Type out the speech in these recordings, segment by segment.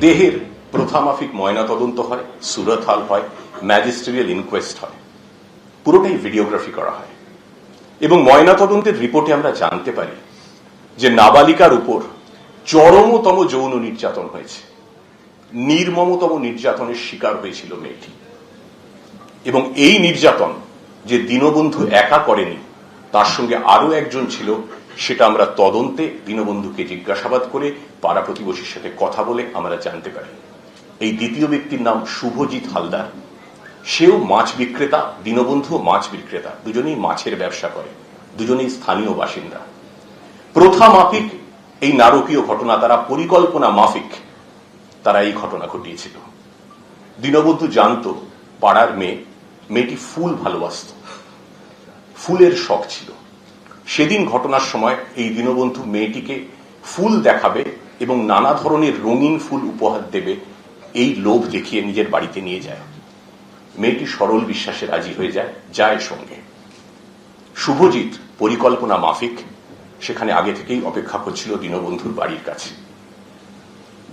দেহের প্রথামাফিক ময়নাতদন্ত হয় সুরতহাল হয়, ম্যাজিস্ট্রিয়াল ইনকোয়েস্ট হয়। পুরোটাই ভিডিওগ্রাফি করা হয়। এবং ময়নাতদন্তের রিপোর্টে আমরা জানতে পারি যে নাবালিকার উপর চরমতম যৌন নির্যাতন হয়েছে। নির্মমতম নির্যাতনের শিকার হয়েছিল মেয়েটি। এবং এই নির্যাতন যে দীনবন্ধু একা করেনি, তার সঙ্গে আরও একজন ছিল সেটা আমরা তদন্তে দীনবন্ধুকে জিজ্ঞাসাবাদ করে পাড়া প্রতিবেশীর সাথে কথা বলে আমরা জানতে পারি। এই দ্বিতীয় ব্যক্তির নাম শুভজিৎ হালদার। সেও মাছ বিক্রেতা, দীনবন্ধু মাছ বিক্রেতা, দুজনেই মাছের ব্যবসা করে, দুজনেই স্থানীয় বাসিন্দা। প্রথা মাফিক, এই নারকীয় ঘটনা তারা পরিকল্পনা মাফিক, তারা এই ঘটনা ঘটিয়েছিল। দীনবন্ধু জানত, পাড়ার মেয়ে, মেয়েটি ফুল ভালোবাসত। ফুলের শখ ছিল। সেদিন ঘটনার সময় এই দীনবন্ধু মেয়েটিকে ফুল দেখাবে এবং নানা ধরনের রঙিন ফুল উপহার দেবে। এই লোভ দেখিয়ে নিজের বাড়িতে নিয়ে যায়। মেয়েটি সরল বিশ্বাসে রাজি হয়ে যায়। যায় সঙ্গে। শুভজিৎ পরিকল্পনা মাফিক। সেখানে আগে থেকেই অপেক্ষা করছিল দীনবন্ধুর বাড়ির কাছে।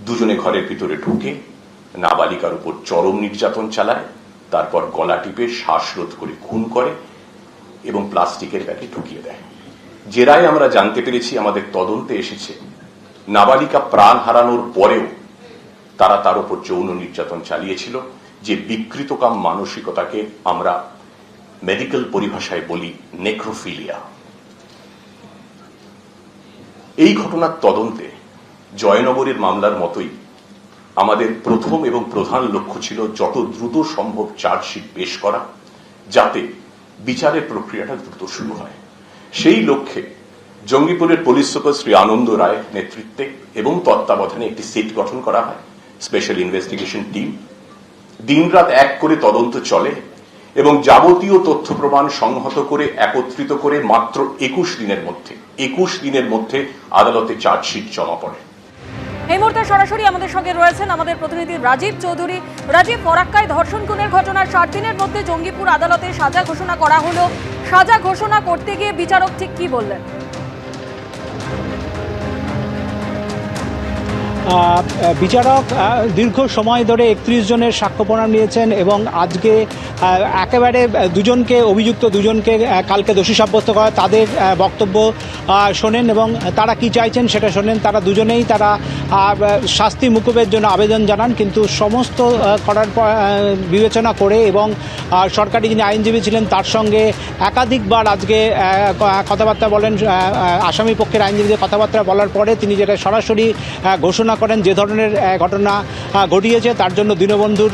দুজনে ঘরের ভিতরে ঢুকে নাবালিকার উপর চরম নির্যাতন চালায়, তারপর গলা টিপে শ্বাসরোধ করে খুন করে এবং প্লাস্টিকের ব্যাগে ঢুকিয়ে দেয়। জেরায় আমরা জানতে পেরেছি আমাদের তদন্তে এসেছে, নাবালিকা প্রাণ হারানোর পরেও তারা তার উপর যৌন নির্যাতন চালিয়েছিল, যে বিকৃতকাম মানসিকতাকে আমরা মেডিকেল পরিভাষায় বলি নেক্রোফিলিয়া এই ঘটনার তদন্তে জয়নগরের মামলার মতোই আমাদের প্রথম এবং প্রধান লক্ষ্য ছিল যত দ্রুত সম্ভব চার্জশিট পেশ করা, যাতে বিচারের প্রক্রিয়াটা দ্রুত শুরু হয়। সেই লক্ষ্যে জঙ্গিপুরের পুলিশ সুপার শ্রী আনন্দ রায় নেতৃত্বে এবং তত্ত্বাবধানে একটি সিট গঠন করা হয়, স্পেশাল ইনভেস্টিগেশন টিম। দিনরাত এক করে তদন্ত চলে এবং যাবতীয় তথ্য প্রমাণ সংহত করে, একত্রিত করে মাত্র একুশ দিনের মধ্যে, একুশ দিনের মধ্যে আদালতে চার্জশিট জমা পড়ে। এই মুহূর্তে সরাসরি আমাদের সঙ্গে রয়েছেন আমাদের প্রতিনিধি রাজীব চৌধুরী। রাজীব, ফরাক্কায় ধর্ষণ খুনের ঘটনার ষাট দিনের মধ্যে জঙ্গিপুর আদালতে সাজা ঘোষণা করা হলো। সাজা ঘোষণা করতে গিয়ে বিচারক ঠিক কি বললেন? বিচারক দীর্ঘ সময় ধরে একত্রিশ জনের সাক্ষ্য প্রমাণ নিয়েছেন এবং আজকে একেবারে দুজনকে অভিযুক্ত দুজনকে কালকে দোষী সাব্যস্ত করা তাদের বক্তব্য শোনেন এবং তারা কি চাইছেন সেটা শোনেন। তারা দুজনেই তারা শাস্তি মুকুবের জন্য আবেদন জানান কিন্তু সমস্ত করার বিবেচনা করে এবং সরকারি যিনি আইনজীবী ছিলেন তার সঙ্গে একাধিকবার আজকে কথাবার্তা বলেন আসামি পক্ষের আইনজীবীদের কথাবার্তা বলার পরে তিনি যেটা সরাসরি আহ, ঘোষণা করেন যে ধরনের ঘটনা ঘটিয়েছে, তার জন্য দীনবন্ধুর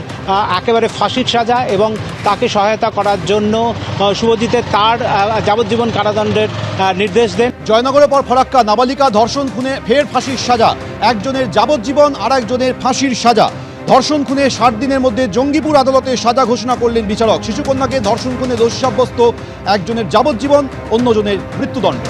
একেবারে ফাঁসির সাজা এবং তাকে সহায়তা করার জন্য শুভজিতের তার যাবজ্জীবন কারাদণ্ডের নির্দেশ দেন। জয়নগরের পর ফরাক্কা, নাবালিকা, ধর্ষণ খুনে ফের ফাঁসির সাজা। একজনের যাবজ্জীবন আর একজনের ফাঁসির সাজা। ধর্ষণ খুনে ষাট দিনের মধ্যে জঙ্গিপুর আদালতে সাজা ঘোষণা করলেন বিচারক। শিশুকন্যাকে ধর্ষণ খুনে দোষী সাব্যস্ত একজনের যাবজ্জীবন, অন্যজনের মৃত্যুদণ্ড।